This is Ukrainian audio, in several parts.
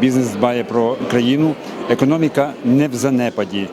Бізнес дбає про країну, економіка не в занепаді.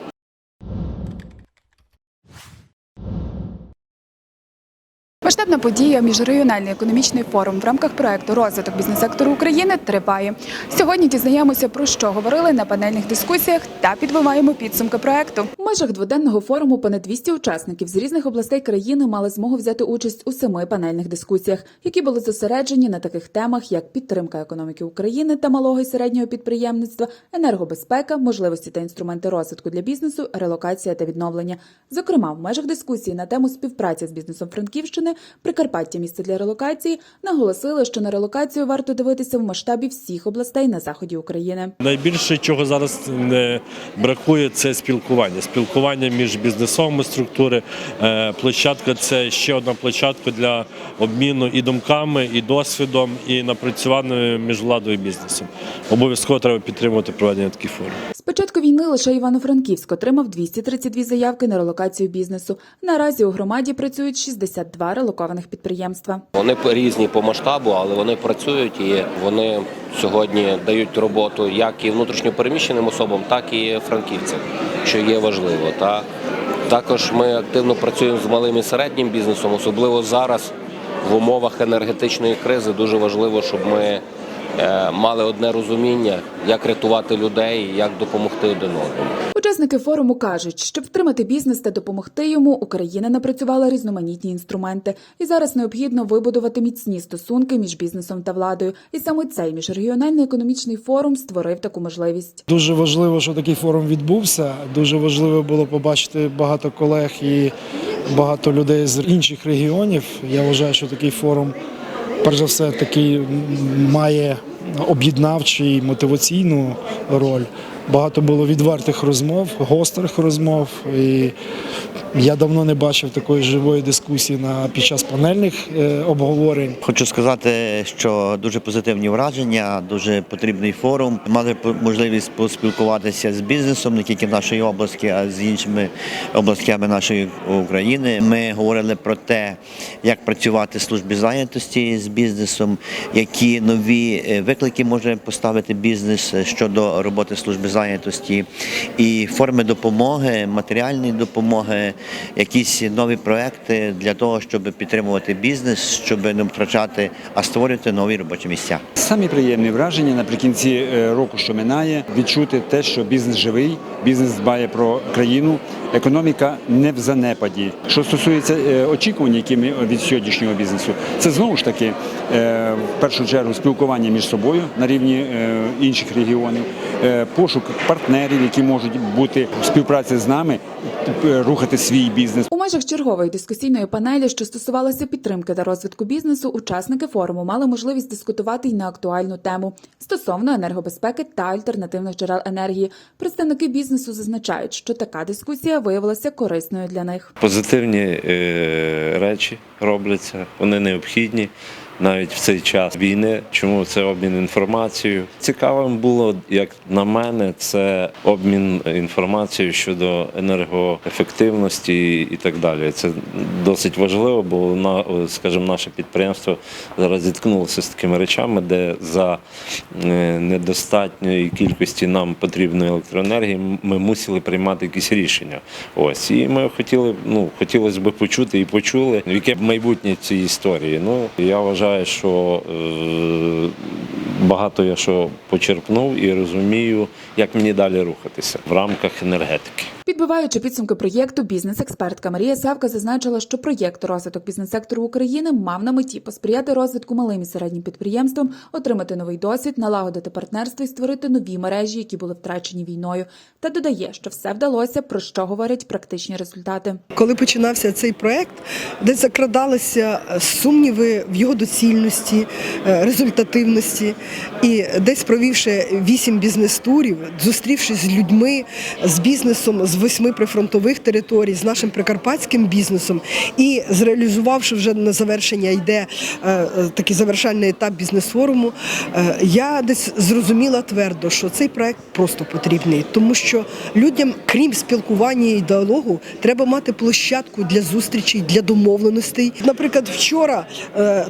Масштабна подія міжрегіональний економічний форум в рамках проекту розвиток бізнес-сектору України триває. Сьогодні дізнаємося про що говорили на панельних дискусіях та підбиваємо підсумки проекту. У межах дводенного форуму понад 200 учасників з різних областей країни мали змогу взяти участь у семи панельних дискусіях, які були зосереджені на таких темах, як підтримка економіки України та малого і середнього підприємництва, енергобезпека, можливості та інструменти розвитку для бізнесу, релокація та відновлення. Зокрема, в межах дискусії на тему співпраці з бізнесом Франківщини, Прикарпаття місце для релокації наголосили, що на релокацію варто дивитися в масштабі всіх областей на заході України. Найбільше чого зараз не бракує, це спілкування. Спілкування між бізнесовими структури. Е, Площадка це ще одна площадка для обміну і думками, і досвідом, і напрацюваною між владою і бізнесом. Обов'язково треба підтримувати проведення таких форумів. Початку війни лише Івано-Франківськ отримав 232 заявки на релокацію бізнесу. Наразі у громаді працюють 62 релокованих підприємства. Вони різні по масштабу, але вони працюють і вони сьогодні дають роботу як і внутрішньопереміщеним особам, так і франківцям, що є важливо. Та також ми активно працюємо з малим і середнім бізнесом, особливо зараз в умовах енергетичної кризи. Дуже важливо, щоб ми мали одне розуміння, як рятувати людей, як допомогти один одному. Учасники форуму кажуть, щоб втримати бізнес та допомогти йому, Україна напрацювала різноманітні інструменти, і зараз необхідно вибудувати міцні стосунки між бізнесом та владою. І саме цей міжрегіональний економічний форум створив таку можливість. Дуже важливо, що такий форум відбувся. Дуже важливо було побачити багато колег і багато людей з інших регіонів. Я вважаю, що такий форум, перш за все, такий має об'єднавчу і мотиваційну роль. Багато було відвертих розмов, гострих розмов. І я давно не бачив такої живої дискусії на під час панельних е, обговорень. Хочу сказати, що дуже позитивні враження, дуже потрібний форум. Мали можливість поспілкуватися з бізнесом не тільки в нашій області, а з іншими областями нашої України. Ми говорили про те, як працювати в службі зайнятості з бізнесом, які нові е, виклики може поставити бізнес щодо роботи служби зайнятості, і форми допомоги, матеріальної допомоги, якісь нові проекти для того, щоб підтримувати бізнес, щоб не втрачати, а створювати нові робочі місця. Самі приємні враження наприкінці е, року, що минає, відчути те, що бізнес живий, бізнес дбає про країну, економіка не в занепаді. Що стосується е, очікувань, які ми від сьогоднішнього бізнесу, це знову ж таки е, в першу чергу спілкування між собою на рівні інших регіонів, пошук партнерів, які можуть бути в співпраці з нами, рухати свій бізнес. У межах чергової дискусійної панелі, що стосувалася підтримки та розвитку бізнесу, учасники форуму мали можливість дискутувати й на актуальну тему стосовно енергобезпеки та альтернативних джерел енергії. Представники бізнесу зазначають, що така дискусія виявилася корисною для них. Позитивні е, речі робляться, вони необхідні. Навіть в цей час війни, чому це обмін інформацією? Цікавим було, як на мене, це обмін інформацією щодо енергоефективності і так далі. Це досить важливо, бо скажімо, наше підприємство зараз зіткнулося з такими речами, де за е, недостатньої кількості нам потрібної електроенергії ми мусили приймати якісь рішення. Ось і ми хотіли, ну хотілося б почути і почули, яке майбутнє цієї історії. Ну я вважаю, що е, багато я що почерпнув і розумію, як мені далі рухатися в рамках енергетики. Підбиваючи підсумки проєкту, бізнес-експертка Марія Савка зазначила, що проєкт розвиток бізнес-сектору України мав на меті посприяти розвитку малим і середнім підприємствам, отримати новий досвід, налагодити партнерство і створити нові мережі, які були втрачені війною. Та додає, що все вдалося, про що говорять практичні результати. Коли починався цей проект, десь закрадалися е, сумніви в його доцільності, е, результативності, і десь провівши вісім бізнес-турів, зустрівшись з людьми, з бізнесом, з восьми прифронтових територій, з нашим прикарпатським бізнесом і зреалізувавши вже на завершення йде е, е, такий завершальний етап бізнес-форуму, е, я десь зрозуміла твердо, що цей проект просто потрібний, тому що людям, крім спілкування і діалогу, треба мати площадку для зустрічей, для домовленостей. Наприклад, вчора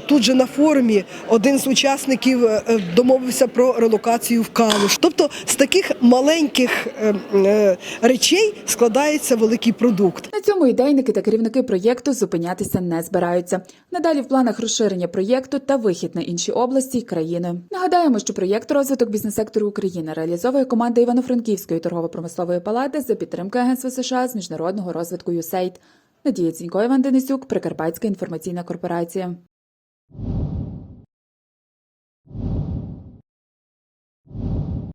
тут же на форумі один з учасників домовився про релокацію в Калуш. Тобто з таких маленьких речей складається великий продукт. На цьому ідейники та керівники проєкту зупинятися не збираються. Надалі в планах розширення проєкту та вихід на інші області й країни. Нагадаємо, що проєкт розвиток бізнес-сектору України реалізовує команда Івано-Франківської торгово-промислової палати за підтримки Агентства США з міжнародного розвитку USAID. Надія Цінько, Іван Денисюк, Прикарпатська інформаційна корпорація.